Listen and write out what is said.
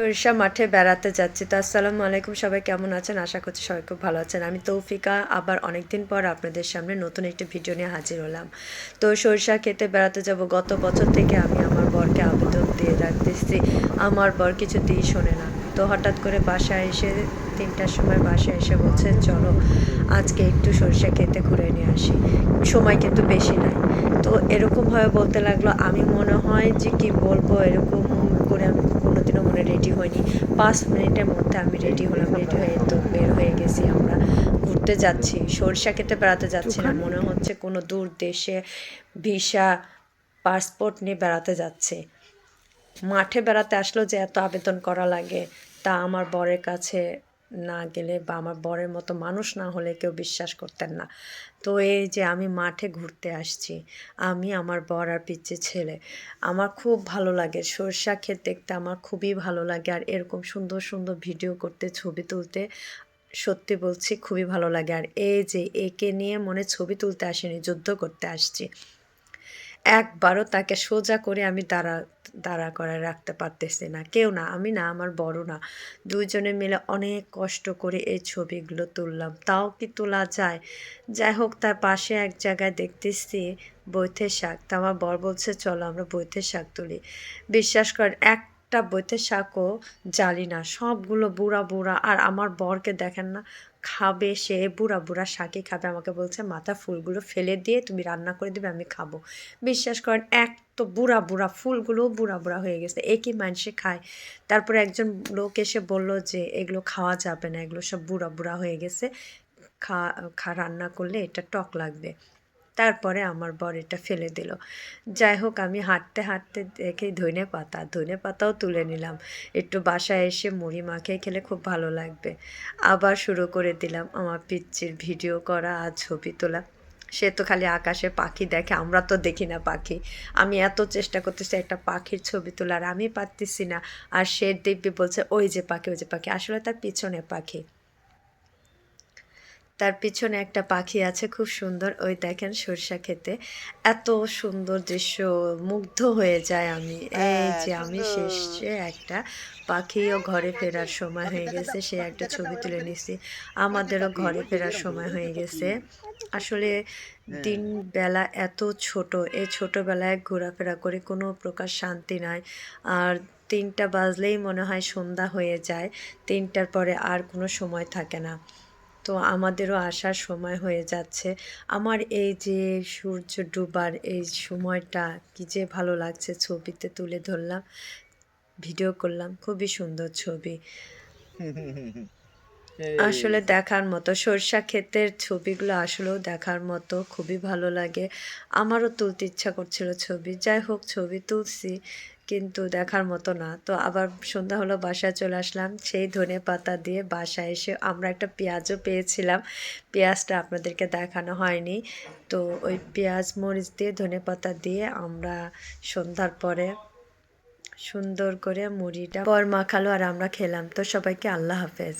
সরিষা মাঠে বেড়াতে যাচ্ছি। তো আসসালামু আলাইকুম, সবাই কেমন আছেন? আশা করছি সবাই খুব ভালো আছেন। আমি তৌফিকা, আবার অনেকদিন পর আপনাদের সামনে নতুন একটি ভিডিও নিয়ে হাজির হলাম। তো সরিষা খেতে বেড়াতে যাব। গত বছর থেকে আমি আমার বরকে আবেদন দিয়ে রাখতেছি। আমার বর কিছুতেই শোনে না। তো হঠাৎ করে বাসায় এসে তিনটার সময় বাসায় এসে বলছে, চলো, আজকে একটু সরিষা খেতে ঘুরে নিয়ে আসি। সময় কিন্তু বেশি নাই। তো এরকমভাবে বলতে লাগল। আমি মনে হয় যে কি বলব, এরকম করে আমি মনে রেডি হইনি। পাঁচ মিনিটের মধ্যে আমি রেডি হলাম রেডি হয়ে তো বের হয়ে গেছি আমরা। ঘুরতে যাচ্ছি সরিষা খেতে বেড়াতে যাচ্ছি না মনে হচ্ছে কোনো দূর দেশে ভিসা পাসপোর্ট নিয়ে বেড়াতে যাচ্ছে। মাঠে বেড়াতে আসলেও যে এত আবেদন করা লাগে তা আমার বরের কাছে না গেলে বা আমার বরের মতো মানুষ না হলে কেউ বিশ্বাস করতেন না। তো এই যে আমি মাঠে ঘুরতে আসছি, আমি, আমার বর আর পিচ্ছে ছেলে, আমার খুব ভালো লাগে। সরষা ক্ষেত দেখতে আমার খুবই ভালো লাগে আর এরকম সুন্দর সুন্দর ভিডিও করতে, ছবি তুলতে সত্যি বলছি খুবই ভালো লাগে। আর এই যে একে নিয়ে মনে ছবি তুলতে আসেনি, যুদ্ধ করতে আসছি। একবারও তাকে সোজা করে আমি দাঁড়া দাঁড়া করে রাখতে পারতেছি না। কেউ না, আমি না, আমার বড় না। দুইজনে মিলে অনেক কষ্ট করে এই ছবিগুলো তুললাম। তাও কি তোলা যায়? যাই হোক, তার পাশে এক জায়গায় দেখতেছি বৈথের শাক। তা আমার বর বলছে, চলো আমরা বৈথের শাক তুলি। বিশ্বাস কর, এক একটা বইতে শাকও জালি না, সবগুলো বুড়া বুড়া, আর আমার বরকে দেখেন না, খাবে সে বুড়া বুড়া শাকই খাবে, আমাকে বলছে, মাথা ফুলগুলো ফেলে দিয়ে তুমি রান্না করে দিবে, আমি খাব। বিশ্বাস করেন, এক তো বুড়া বুড়া, ফুলগুলোও বুড়া বুড়া হয়ে গেছে, একই মানুষে খায়। তারপরে একজন লোক এসে বলল যে, এগুলো খাওয়া যাবে না, এগুলো সব বুড়া বুড়া হয়ে গেছে খা, রান্না করলে এটা টক লাগবে। তারপরে আমার বর এটা ফেলে দিল। যাই হোক, আমি হাঁটতে হাঁটতে দেখি ধনে পাতা ধনে পাতাও তুলে নিলাম। একটু বাসায় এসে মুড়ি মাখিয়ে খেলে খুব ভালো লাগবে। আবার শুরু করে দিলাম আমার পিচ্চির ভিডিও করা আর ছবি তোলা। সে তো খালি আকাশে পাখি দেখে, আমরা তো দেখি না পাখি। আমি এত চেষ্টা করতেছি একটা পাখির ছবি তোলার, আমি পারতেছি না। আর সে দিব্যি বলছে, ওই যে পাখি, ওই যে পাখি। আসলে তার পিছনে পাখি। তার পিছনে একটা পাখি আছে খুব সুন্দর। ওই দেখেন সরষা খেতে। এত সুন্দর দৃশ্য মুগ্ধ হয়ে যায় আমি। এই যে আমি শেষে একটা পাখিও ঘরে ফেরার সময় হয়ে গেছে সে একটা ছবি তুলে নিছি আমাদেরও ঘরে ফেরার সময় হয়ে গেছে। আসলে দিন বেলা এত ছোট এই ছোটোবেলায় ঘোরাফেরা করে কোনো প্রকার শান্তি নাই। আর তিনটা বাজলেই মনে হয় সন্ধ্যা হয়ে যায় তিনটার পরে আর কোনো সময় থাকে না। তো আমাদেরও আসার সময় হয়ে যাচ্ছে। আমার এই যে সূর্য ডুবার এই সময়টা কি যে ভালো লাগছে ছবিতে তুলে ধরলাম, ভিডিও করলাম, খুবই সুন্দর ছবি। আসলে দেখার মতো সরষা ক্ষেতের ছবিগুলো আসলেও দেখার মতো খুবই ভালো লাগে। আমারও তুলতে ইচ্ছা করছিল ছবি, যাই হোক ছবি তুলছি। কিন্তু দেখার মতো না। তো আবার সন্ধ্যা হলো, বাসায় চলে আসলাম। সেই ধনে পাতা দিয়ে বাসায় এসে আমরা একটা পেঁয়াজও পেয়েছিলাম। পেঁয়াজটা আপনাদেরকে দেখানো হয়নি। তো ওই পেঁয়াজ মরিচ দিয়ে, ধনে পাতা দিয়ে আমরা সন্ধ্যার পরে সুন্দর করে মুড়িটা পর মাখালো আর আমরা খেলাম। তো সবাইকে আল্লাহ হাফেজ।